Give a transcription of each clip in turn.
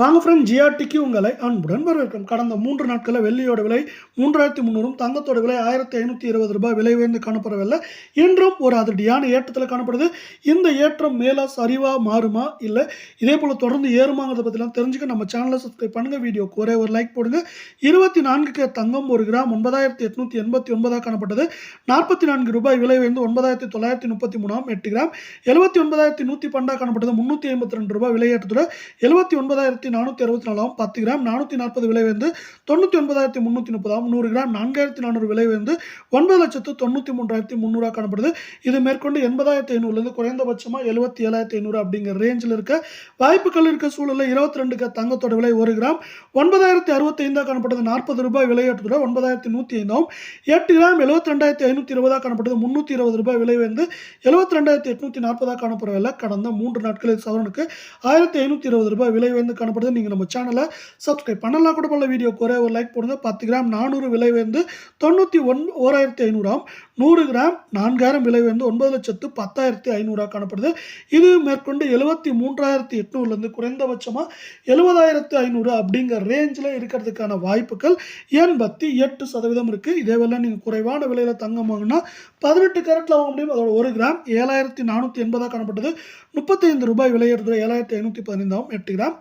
வாங்க ஃப்ரெண்ட் ஜிஆர்டிக்கு உங்களை அன்புடன் வரவேற்கும் கடந்த மூன்று நாட்களில் வெள்ளியோட விலை மூன்றாயிரத்தி முந்நூறும் தங்கத்தோட விலை ஆயிரத்தி ஐநூற்றி இருபது ரூபாய் விலை உயர்ந்து காணப்படவில்லை. இன்றும் ஒரு அதிரடியான ஏற்றத்தில் காணப்படுது. இந்த ஏற்றம் மேலா சரிவா மாறுமா? இல்லை. இதே போல் தொடர்ந்து ஏறுமாங்கிறத பற்றிலாம் தெரிஞ்சுக்க நம்ம சேனலை சப்ஸ்கிரைப் பண்ணுங்கள் வீடியோக்கு ஒரே ஒரு லைக் போடுங்க. இருபத்தி நான்குக்கு தங்கம் ஒரு கிராம் ஒன்பதாயிரத்தி எட்நூற்றி எண்பத்தி ஒன்பதாக காணப்பட்டது. நாற்பத்தி நான்கு ரூபாய் விலை உயர்ந்து ஒன்பதாயிரத்தி தொள்ளாயிரத்தி முப்பத்தி மூணாம் எட்டு கிராம். எழுபத்தி ஒன்பதாயிரத்தி நூற்றி பன்னெண்டாக காணப்பட்டது. முந்நூற்றி ஐம்பத்தி ரெண்டு ரூபாய் விலையேற்றத்துடன் எழுபத்தி ஒன்பதாயிரத்தி நானூற்றி அறுபத்தி நாலாம் பத்து கிராம் நானூற்றி நாற்பது விலை வந்து தொண்ணூற்றி ஒன்பதாயிரத்தி முந்நூற்றி முப்பதாம் நூறு கிராம் நான்காயிரத்தி நானூறு விலை வந்து ஒன்பது லட்சத்து தொண்ணூற்றி மூன்றாயிரத்தி முந்நூறாக காணப்படுது இது மேற்கொண்டு எண்பதாயிரத்தி ஐநூறுலேருந்து குறைந்தபட்சமாக எழுபத்தி ஏழாயிரத்தி ஐநூறு அப்படிங்கிற ரேஞ்சில் இருக்க வாய்ப்புகள் இருக்க சூழலில் இருபத்தி ரெண்டுக்கு தங்கத்தோட விலை ஒரு கிராம் ஒன்பதாயிரத்தி அறுபத்தைந்தாக காணப்பட்டது நாற்பது ரூபாய் விலையேற்றத்துடன் ஒன்பதாயிரத்தி நூற்றி ஐந்தாம் எட்டு கிராம் எழுபத்தி ரெண்டாயிரத்தி ஐநூற்றி இருபதாக காணப்பட்டது முந்நூற்றி இருபது ரூபாய் விலை வந்து எழுபத்தி ரெண்டாயிரத்தி எட்நூற்றி நாற்பதாக விலை கடந்த மூன்று நாட்களில் சவரனுக்கு ஆயிரத்தி ஐநூற்றி இருபது ரூபாய் விலை வந்து காணப்படுது நீங்கள் நம்ம சேனலை சப்ஸ்கிரைப் பண்ணலாம். கூட பண்ணல வீடியோ ஒரே ஒரு லைக் போடுங்க. பத்து கிராம் நானூறு விலை வந்து தொண்ணூற்றி ஒன் ஓராயிரத்தி ஐநூறாம் நூறு கிராம் நான்காயிரம் விலை வந்து ஒன்பது லட்சத்து பத்தாயிரத்தி ஐநூறாக காணப்படுது. இது மேற்கொண்டு எழுபத்தி மூன்றாயிரத்தி எட்நூறுலேருந்து குறைந்தபட்சமாக எழுபதாயிரத்து ஐநூறு அப்படிங்கிற ரேஞ்சில் இருக்கிறதுக்கான வாய்ப்புகள் எண்பத்தி எட்டு சதவீதம் இருக்குது இதே வேலை நீங்கள் குறைவான விலையில் தங்கம் வாங்கினா பதினெட்டு கேரட்டில் வாங்க முடியும். அதோட ஒரு கிராம் ஏழாயிரத்தி நானூற்றி எண்பதாக காணப்பட்டது முப்பத்தைந்து ரூபாய் விலையேறுறது ஏழாயிரத்தி ஐநூற்றி பதினைந்தாகவும் எட்டு கிராம்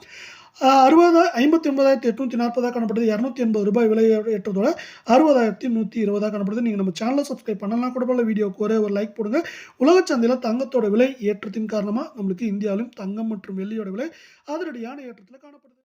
அறுபது ஐம்பத்தி ஒன்பதாயிரத்தி எட்நூற்றி நாற்பதாக காணப்படுது. இரநூத்தி எண்பது ரூபாய் விலை ஏற்றதோட அறுபதாயிரத்தி நூற்றி இருபதாக காணப்படுது. நீங்கள் நம்ம சேனலை சப்ஸ்கிரைப் பண்ணலாம் கூட போல வீடியோக்கு ஒரே ஒரு லைக் போடுங்க. உலகச் சந்தையில் தங்கத்தோட விலை ஏற்றத்தின் காரணமாக நம்மளுக்கு இந்தியாவிலும் தங்கம் மற்றும் வெள்ளியோட விலை அதிரடியான ஏற்றத்தில் காணப்படுது.